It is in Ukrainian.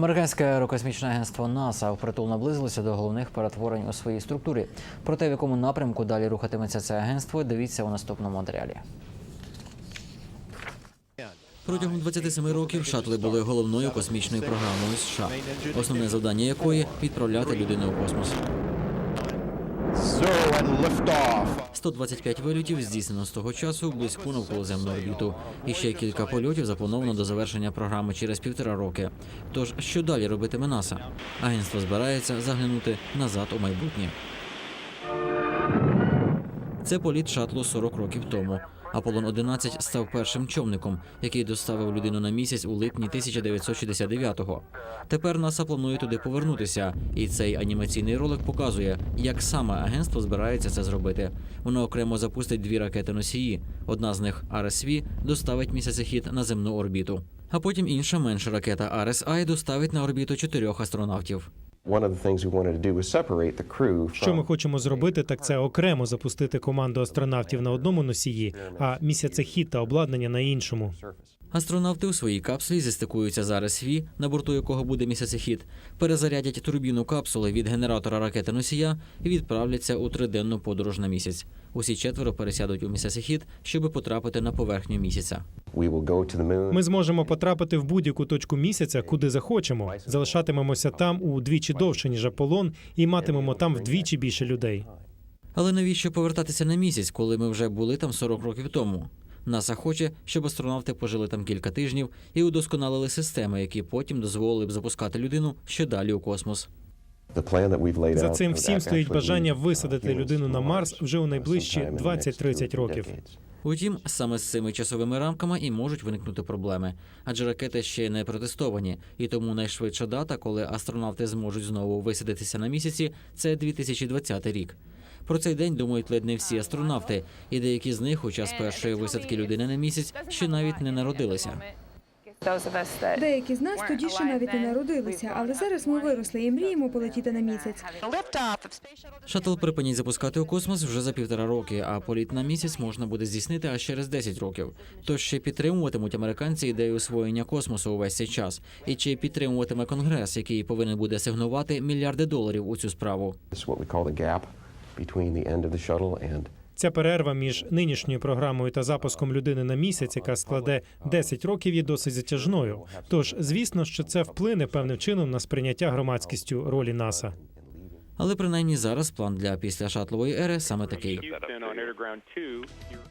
Американське аерокосмічне агентство НАСА впритул наблизилося до головних перетворень у своїй структурі. Про те, в якому напрямку далі рухатиметься це агентство, дивіться у наступному матеріалі. Протягом 27 років шатли були головною космічною програмою США, основне завдання якої відправляти людину у космос. Zero and liftoff. 125 вильотів здійснено з того часу близьку навколоземну орбіту. І ще кілька польотів заплановано до завершення програми через півтора роки. Тож що далі робитиме НАСА? Агентство збирається заглянути назад у майбутнє. Це політ шатлу 40 років тому. Аполлон 11 став першим човником, який доставив людину на місяць у липні 1969-го. Тепер НАСА планує туди повернутися, і цей анімаційний ролик показує, як саме агентство збирається це зробити. Воно окремо запустить дві ракети носії. Одна з них RSV доставить місяцехід на земну орбіту. А потім інша менша ракета RSI доставить на орбіту чотирьох астронавтів. Що ми хочемо зробити, так це окремо запустити команду астронавтів на одному носії, а місяцехід та обладнання на іншому. Астронавти у своїй капсулі зістикуються з RSV, на борту якого буде місяцехід, перезарядять турбіну капсули від генератора ракети носія і відправляться у триденну подорож на місяць. Усі четверо пересядуть у місяцехід, щоб потрапити на поверхню місяця. Ми зможемо потрапити в будь-яку точку місяця, куди захочемо. Залишатимемося там удвічі довше ніж Аполлон, і матимемо там вдвічі більше людей. Але навіщо повертатися на місяць, коли ми вже були там 40 років тому? НАСА хоче, щоб астронавти пожили там кілька тижнів і удосконалили системи, які потім дозволили б запускати людину ще далі у космос. За цим всім стоїть бажання uh, висадити людину на Марс вже у найближчі sometime in 20-30 років. Утім, саме з цими часовими рамками і можуть виникнути проблеми, адже ракети ще не протестовані, і тому найшвидша дата, коли астронавти зможуть знову висадитися на місяці, це 2020 рік. Про цей день думають ледь не всі астронавти, і деякі з них у час першої висадки людини на місяць ще навіть не народилися. Деякі з нас тоді ще навіть не народилися, але зараз ми виросли і мріємо полетіти на місяць. Шаттл припинять запускати у космос вже за півтора роки, а політ на місяць можна буде здійснити аж через 10 років. Тож ще підтримуватимуть американці ідею освоєння космосу увесь цей час, і чи підтримуватиме конгрес, який повинен буде сигнувати мільярди доларів у цю справу. Between the end of the shuttle and Ця перерва між нинішньою програмою та запуском людини на місяць, яка складе 10 років, є досить затяжною. Тож, звісно, що це вплине певним чином на сприйняття громадськістю ролі НАСА. Але принаймні зараз план для після шатлової ери саме такий.